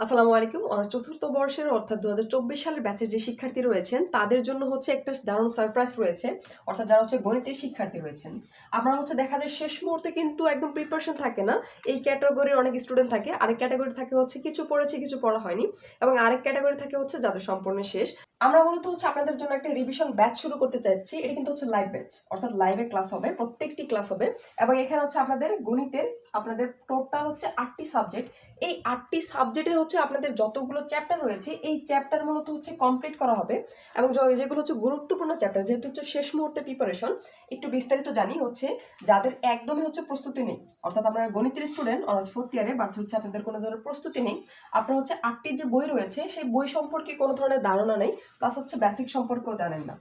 আসসালামু আলাইকুম। অনার্স চতুর্থ বর্ষের অর্থাৎ দু হাজার চব্বিশ সালের ব্যাচের যে শিক্ষার্থী রয়েছেন, তাদের জন্য হচ্ছে একটা দারুণ সারপ্রাইজ রয়েছে। অর্থাৎ যারা হচ্ছে গণিতের শিক্ষার্থী রয়েছেন আপনারা হচ্ছে দেখা যায় শেষ মুহূর্তে কিন্তু একদম প্রিপারেশন থাকে না। এই ক্যাটাগরির অনেক স্টুডেন্ট থাকে। আরেক ক্যাটাগরি থাকে হচ্ছে কিছু পড়েছে, কিছু পড়া হয়নি। এবং আরেক ক্যাটাগরি থাকে হচ্ছে যাদের সম্পূর্ণ শেষ। আমরা মূলত হচ্ছে আপনাদের জন্য একটা রিভিশন ব্যাচ শুরু করতে চাইছি। এটা কিন্তু হচ্ছে লাইভ ব্যাচ অর্থাৎ লাইভে ক্লাস হবে, প্রত্যেকটি ক্লাস হবে। এবং এখানে হচ্ছে আপনাদের গণিতের, আপনাদের টোটাল হচ্ছে আটটি সাবজেক্ট এই আটটি সাবজেক্টে হচ্ছে আপনাদের যতগুলো চ্যাপ্টার রয়েছে, এই চ্যাপ্টার মূলত হচ্ছে কমপ্লিট করা হবে। এবং যেগুলো হচ্ছে গুরুত্বপূর্ণ চ্যাপ্টার যেহেতু হচ্ছে শেষ মুহূর্তে প্রিপারেশন একটু বিস্তারিত জানি হচ্ছে যাদের একদমই হচ্ছে প্রস্তুতি নেই। অর্থাৎ আপনারা গণিতের স্টুডেন্ট অনার্স ফোর্থ ইয়ারে বাট হচ্ছে আপনাদের কোনো ধরনের প্রস্তুতি নেই। আপনার হচ্ছে আটটি যে বই রয়েছে, সেই বই সম্পর্কে কোনো ধরনের ধারণা নেই। প্লাস হচ্ছে বেসিক সম্পর্কেও জানেন না।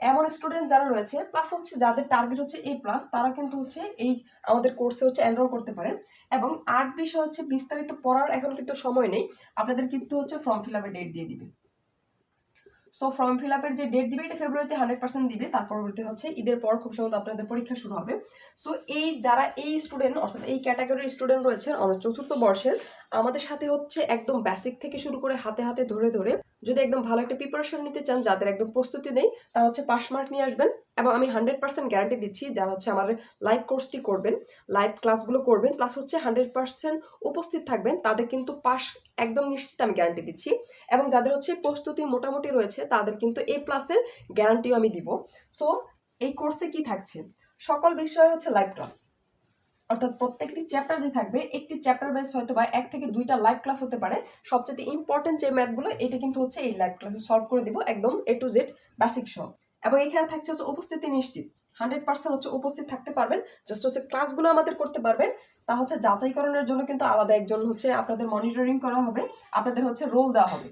এমন স্টুডেন্ট যারা রয়েছে প্লাস হচ্ছে যাদের টার্গেট হচ্ছে এ প্লাস তারা কিন্তু হচ্ছে এই আমাদের কোর্সে হচ্ছে এনরোল করতে পারেন। এবং আর্ট বিষয় হচ্ছে বিস্তারিত পড়ার এখন কিন্তু সময় নেই, আপনাদের কিন্তু হচ্ছে ফর্ম ফিল আপের ডেট দিয়ে দিবে। সো ফর্ম ফিল আপের যে ডেট দিবে, এটা ফেব্রুয়ারিতে হান্ড্রেড পার্সেন্ট দিবে, তার পরবর্তী হচ্ছে ঈদের পর খুব সম্ভবত আপনাদের পরীক্ষা শুরু হবে। সো এই যারা এই স্টুডেন্ট অর্থাৎ এই ক্যাটাগরির স্টুডেন্ট রয়েছেন, আমরা চতুর্থ বর্ষের, আমাদের সাথে হচ্ছে একদম বেসিক থেকে শুরু করে হাতে হাতে ধরে ধরে যদি একদম ভালো একটা প্রিপারেশন নিতে চান, যাদের একদম প্রস্তুতি নেই, তারা হচ্ছে পাস মার্ক নিয়ে আসবেন। এবং আমি হান্ড্রেড পার্সেন্ট গ্যারান্টি দিচ্ছি যারা হচ্ছে আমার লাইভ কোর্সটি করবেন লাইভ ক্লাসগুলো করবেন প্লাস হচ্ছে হান্ড্রেড পার্সেন্ট উপস্থিত থাকবেন, তাদের কিন্তু পাস একদম নিশ্চিত আমি গ্যারান্টি দিচ্ছি। এবং যাদের হচ্ছে প্রস্তুতি মোটামুটি রয়েছে, তাদের কিন্তু এ প্লাসের গ্যারান্টিও আমি দিব। সো এই কোর্সে কি থাকছে? সকল বিষয় হচ্ছে লাইভ ক্লাস অর্থাৎ প্রত্যেকটি চ্যাপ্টার যে থাকবে, একটি চ্যাপ্টার বেস হয়তো বা এক থেকে দুইটা লাইভ ক্লাস হতে পারে। সবচেয়ে ইম্পর্টেন্ট যে ম্যাথগুলো এটা কিন্তু হচ্ছে এই লাইভ ক্লাসে সলভ করে দিব একদম এ টু জেড বেসিক সহ। এবং এখানে থাকছে হচ্ছে উপস্থিতি নিশ্চিত। হান্ড্রেড পার্সেন্ট হচ্ছে উপস্থিত থাকতে পারবেন। জাস্ট হচ্ছে ক্লাসগুলো আমাদের করতে পারবেন। তা হচ্ছে যাচাইকরণের জন্য কিন্তু আলাদা একজন হচ্ছে আপনাদের মনিটরিং করা হবে। আপনাদের হচ্ছে রোল দেওয়া হবে।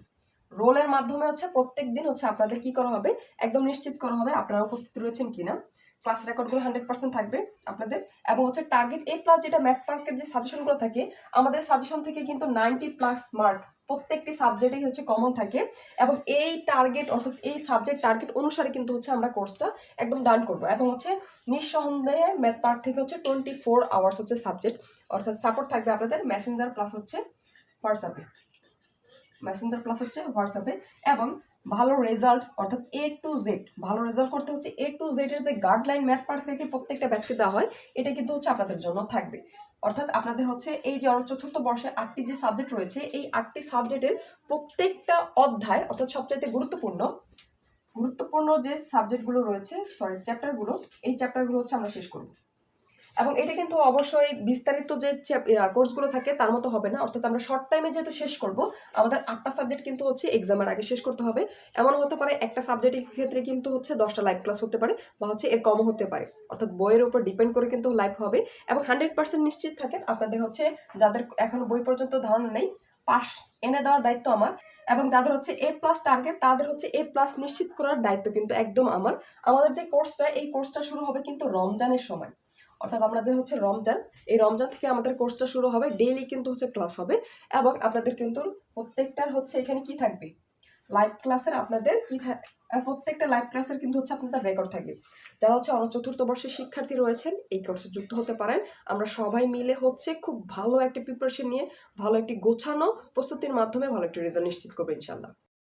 রোলের মাধ্যমে হচ্ছে প্রত্যেক দিন হচ্ছে আপনাদের কি করা হবে? একদম নিশ্চিত করা হবে আপনারা উপস্থিত রয়েছেন কিনা। ক্লাস রেকর্ডগুলো হান্ড্রেড পার্সেন্ট থাকবে আপনাদের। এবং হচ্ছে টার্গেট এ প্লাস যেটা ম্যাথ পার্কের যে সাজেশনগুলো থাকে, আমাদের সাজেশন থেকে কিন্তু নাইনটি প্লাস মার্ক প্রত্যেকটি সাবজেক্টেই হচ্ছে কমন থাকে এবং এই টার্গেট অর্থাৎ এই সাবজেক্ট টার্গেট অনুসারে কিন্তু হচ্ছে আমরা কোর্সটা একদম ডান করব এবং হচ্ছে নিঃসন্দেহে ম্যাথ পার্ট থেকে হচ্ছে টোয়েন্টি ফোর আওয়ার্স হচ্ছে সাবজেক্ট অর্থাৎ সাপোর্ট থাকবে আপনাদের মেসেঞ্জার প্লাস হচ্ছে হোয়াটসঅ্যাপে মেসেঞ্জার প্লাস হচ্ছে হোয়াটসঅ্যাপে এবং ভালো রেজাল্ট অর্থাৎ এ টু জেড ভালো রেজাল্ট করতে হচ্ছে এ টু জেডের যে গাইডলাইন ম্যাথ পার্ট থেকে প্রত্যেকটা ব্যাচকে দেওয়া হয়, এটা কিন্তু হচ্ছে আপনাদের জন্য থাকবে। অর্থাৎ আপনাদের হচ্ছে এই যে চতুর্থ বর্ষে আটটি যে সাবজেক্ট রয়েছে, এই আটটি সাবজেক্টের প্রত্যেকটা অধ্যায়, অর্থাৎ সবচাইতে গুরুত্বপূর্ণ গুরুত্বপূর্ণ যে সাবজেক্টগুলো রয়েছে সরি চ্যাপ্টারগুলো এই চ্যাপ্টারগুলো হচ্ছে আমরা শেষ করব। এবং এটা কিন্তু অবশ্যই বিস্তারিত যে কোর্সগুলো থাকে তার মতো হবে না। অর্থাৎ আমরা শর্ট টাইমে যেহেতু শেষ করব, আমাদের আটটা সাবজেক্ট কিন্তু হচ্ছে এক্সামের আগে শেষ করতে হবে। এমন হতে পারে একটা সাবজেক্টের ক্ষেত্রে কিন্তু হচ্ছে দশটা লাইভ ক্লাস হতে পারে বা হচ্ছে এর কমও হতে পারে। অর্থাৎ বইয়ের উপর ডিপেন্ড করে কিন্তু লাইভ হবে এবং হান্ড্রেড পার্সেন্ট নিশ্চিত থাকেন আপনাদের হচ্ছে যাদের এখনও বই পর্যন্ত ধারণা নেই পাস এনে দেওয়ার দায়িত্ব আমার এবং যাদের হচ্ছে এ প্লাস টার্গেট তাদের হচ্ছে এ প্লাস নিশ্চিত করার দায়িত্ব কিন্তু একদম আমার। আমাদের যে কোর্সটা এই কোর্সটা শুরু হবে কিন্তু রমজানের সময়। অর্থাৎ আমাদের হচ্ছে রমজান। এই রমজান থেকে আমাদের কোর্সটা শুরু হবে ডেইলি কিন্তু হচ্ছে ক্লাস হবে এবং আপনাদের কিন্তু প্রত্যেকটার হচ্ছে এখানে কি থাকবে? লাইভ ক্লাসের আপনাদের কি প্রত্যেকটা লাইভ ক্লাসের কিন্তু হচ্ছে আপনাদের রেকর্ড থাকবে। যারা হচ্ছে অনার্স চতুর্থ বর্ষের শিক্ষার্থী রয়েছেন, এই কোর্সে যুক্ত হতে পারেন। আমরা সবাই মিলে হচ্ছে খুব ভালো একটা প্রিপারেশন নিয়ে, ভালো একটি গোছানো প্রস্তুতির মাধ্যমে ভালো একটি রেজাল্ট নিশ্চিত করব ইনশাল্লাহ